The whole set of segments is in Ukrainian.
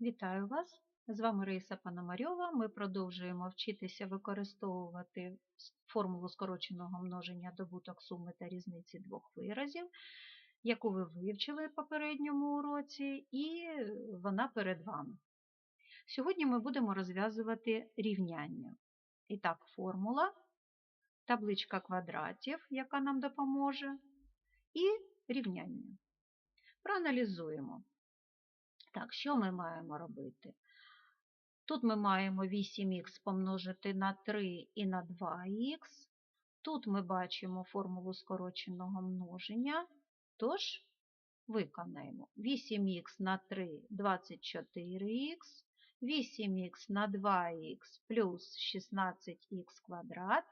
Вітаю вас! З вами Раїса Пономарьова. Ми продовжуємо вчитися використовувати формулу скороченого множення добуток суми та різниці двох виразів, яку ви вивчили в попередньому уроці, і вона перед вами. Сьогодні ми будемо розв'язувати рівняння. І так, формула, табличка квадратів, яка нам допоможе, і рівняння. Проаналізуємо. Так, що ми маємо робити? Тут ми маємо 8х помножити на 3 і на 2х. Тут ми бачимо формулу скороченого множення, тож виконаємо 8х на 3 24х, 8х на 2х плюс 16х квадрат.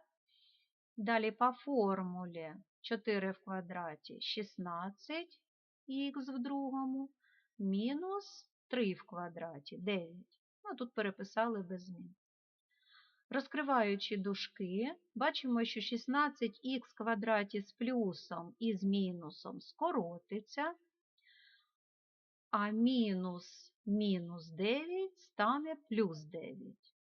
Далі по формулі 4 в квадраті 16х в другому мінус 3 в квадраті 9. Ну, тут переписали без змін. Розкриваючи дужки, бачимо, що 16х в квадраті з плюсом і з мінусом скоротиться, а мінус мінус 9 стане плюс 9.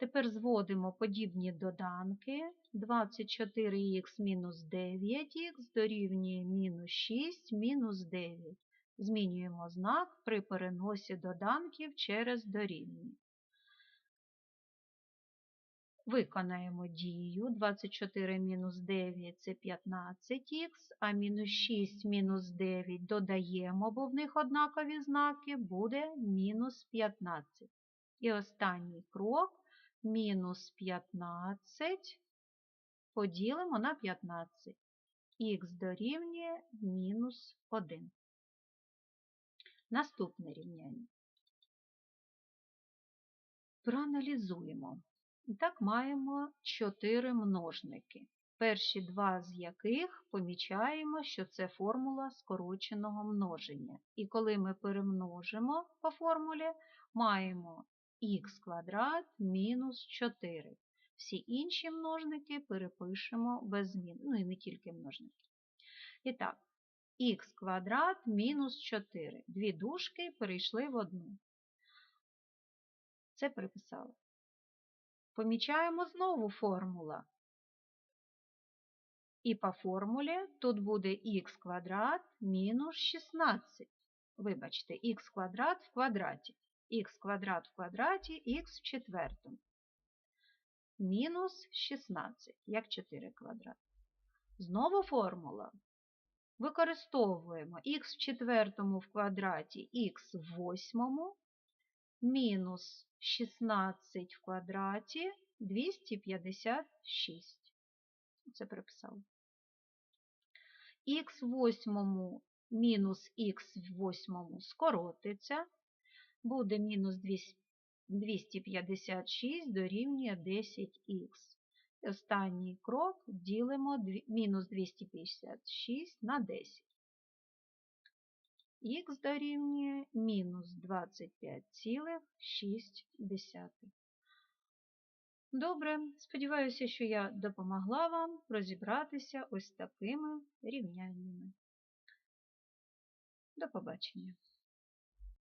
Тепер зводимо подібні доданки. 24х мінус 9х дорівнює мінус 6 мінус 9. Змінюємо знак при переносі доданків через дорівнює. Виконаємо дію. 24 мінус 9 – це 15х, а мінус 6 мінус 9 додаємо, бо в них однакові знаки, буде мінус 15. І останній крок – мінус 15 поділимо на 15. Х дорівнює мінус 1. Наступне рівняння. Проаналізуємо. І так маємо 4 множники, перші два з яких помічаємо, що це формула скороченого множення. І коли ми перемножимо по формулі, маємо х квадрат мінус 4. Всі інші множники перепишемо без змін. Ну і не тільки множники. І так, х квадрат мінус 4. Дві дужки перейшли в одну. Це переписали. Помічаємо знову формула. І по формулі тут буде х квадрат мінус 16. Вибачте, х квадрат в квадраті. Х квадрат в квадраті, х в четвертому. Мінус 16, як 4 квадрат. Знову формула. Використовуємо х в четвертому в квадраті, х в восьмому, мінус 16 в квадраті 256. Це приписали. Х в восьмому мінус х в восьмому скоротиться. Буде мінус 256 дорівнює 10х. І останній крок ділимо мінус 256 на 10. Х дорівнює мінус 25,6. Добре, сподіваюся, що я допомогла вам розібратися ось такими рівняннями. До побачення.